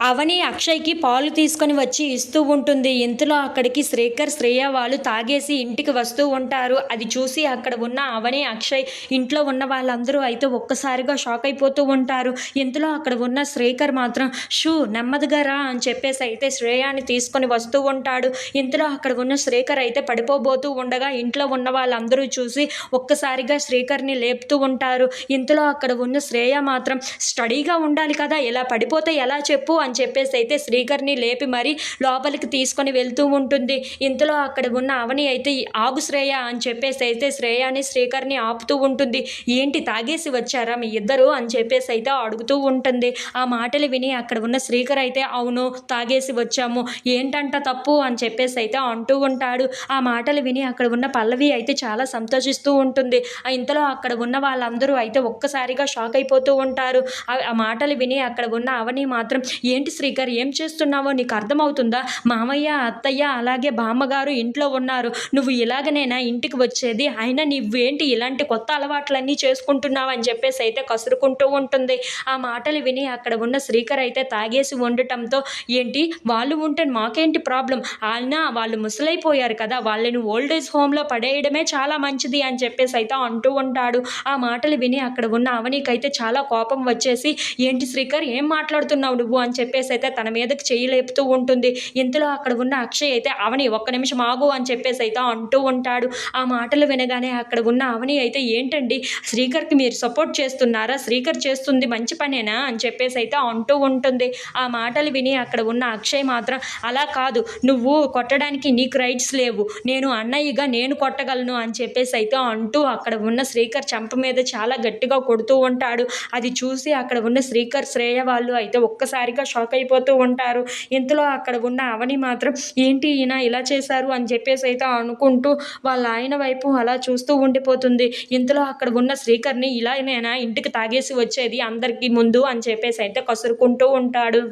అవని అక్షయ్కి పాలు తీసుకొని వచ్చి ఇస్తూ ఉంటుంది. ఇంతలో అక్కడికి శ్రీకర్ శ్రేయ వాళ్ళు తాగేసి ఇంటికి వస్తూ ఉంటారు. అది చూసి అక్కడ ఉన్న అవని అక్షయ్ ఇంట్లో ఉన్న వాళ్ళందరూ అయితే ఒక్కసారిగా షాక్ అయిపోతూ ఉంటారు. ఇంతలో అక్కడ ఉన్న శ్రీకర్ మాత్రం షూ నెమ్మదిగా రా అని చెప్పేసి అయితే శ్రేయాని తీసుకొని వస్తూ ఉంటాడు. ఇంతలో అక్కడ ఉన్న శ్రీకర్ అయితే పడిపోబోతూ ఉండగా ఇంట్లో ఉన్న వాళ్ళందరూ చూసి ఒక్కసారిగా శ్రీకర్ని లేపుతూ ఉంటారు. ఇంతలో అక్కడ ఉన్న శ్రేయ మాత్రం స్టడీగా ఉండాలి కదా ఇలా పడిపోతే ఎలా చెప్పు అని చెప్పేసి అయితే శ్రీకర్ని లేపి మరీ లోపలికి తీసుకొని వెళ్తూ ఉంటుంది. ఇంతలో అక్కడ ఉన్న అవని అయితే ఆగు శ్రేయ అని చెప్పేసి అయితే శ్రేయాని శ్రీకర్ని ఆపుతూ ఉంటుంది. ఏంటి తాగేసి వచ్చారా మీ ఇద్దరు అని చెప్పేసి అయితే అడుగుతూ ఉంటుంది. ఆ మాటలు విని అక్కడ ఉన్న శ్రీకర్ అయితే అవును తాగేసి వచ్చాము. ఏంటంట తప్పు అని చెప్పేసి అయితే అంటూ ఉంటాడు. ఆ మాటలు విని అక్కడ ఉన్న పల్లవి అయితే చాలా సంతోషిస్తూ ఉంటుంది. ఇంతలో అక్కడ ఉన్న వాళ్ళందరూ అయితే ఒక్కసారిగా షాక్ అయిపోతూ ఉంటారు. ఆ- ఆ మాటలు విని అక్కడ ఉన్న అవని మాత్రం ఏంటి శ్రీకర్ ఏం చేస్తున్నావో నీకు అర్థమవుతుందా? మామయ్య అత్తయ్య అలాగే బామ్మగారు ఇంట్లో ఉన్నారు. నువ్వు ఇలాగనేనా ఇంటికి వచ్చేది? అయినా నువ్వేంటి ఇలాంటి కొత్త అలవాట్లన్నీ చేసుకుంటున్నావు అని చెప్పేసి అయితే కసురుకుంటూ ఉంటుంది. ఆ మాటలు విని అక్కడ ఉన్న శ్రీకర్ అయితే తాగేసి ఉండటంతో ఏంటి? వాళ్ళు ఉంటే మాకేంటి ప్రాబ్లం? అయినా వాళ్ళు ముసలైపోయారు కదా వాళ్ళని ఓల్డేజ్ హోమ్లో పడేయడమే చాలా మంచిది అని చెప్పేసి అయితే అంటూ ఉంటాడు. ఆ మాటలు విని అక్కడ ఉన్న అవనీకైతే చాలా కోపం వచ్చేసి ఏంటి శ్రీకర్ ఏం మాట్లాడుతున్నావు నువ్వు? అని చెప్పేసి అయితే తన మీదకి చెయ్యి లేపుతూ ఉంటుంది. ఇంతలో అక్కడ ఉన్న అక్షయ్ అయితే అవని ఒక్క నిమిషం ఆగు అని చెప్పేసి అయితే అంటూ ఉంటాడు. ఆ మాటలు వినగానే అక్కడ ఉన్న అవని అయితే ఏంటండి? శ్రీకర్కి మీరు సపోర్ట్ చేస్తున్నారా? శ్రీకర్ చేస్తుంది మంచి పనేనా? అని చెప్పేసి అయితే అంటూ ఉంటుంది. ఆ మాటలు విని అక్కడ ఉన్న అక్షయ్ మాత్రం అలా కాదు. నువ్వు కొట్టడానికి నీకు రైట్స్ లేవు. నేను అన్నయ్యగా నేను కొట్టగలను అని చెప్పేసి అయితే అంటూ అక్కడ ఉన్న శ్రీకర్ చంప మీద చాలా గట్టిగా కొడుతూ ఉంటాడు. అది చూసి అక్కడ ఉన్న శ్రీకర్ శ్రేయ వాళ్ళు అయితే ఒక్కసారిగా షాక్ అయిపోతూ ఉంటారు. ఇంతలో అక్కడ ఉన్న అవని మాత్రం ఏంటి ఈయన ఇలా చేశారు? అని చెప్పేసి అయితే అనుకుంటూ వాళ్ళ ఆయన వైపు అలా చూస్తూ ఉండిపోతుంది. ఇంతలో అక్కడ ఉన్న శ్రీకర్ని ఇలా నేను? ఇంటికి తాగేసి వచ్చేది అందరికీ ముందు అని చెప్పేసి అయితే కసురుకుంటూ ఉంటాడు.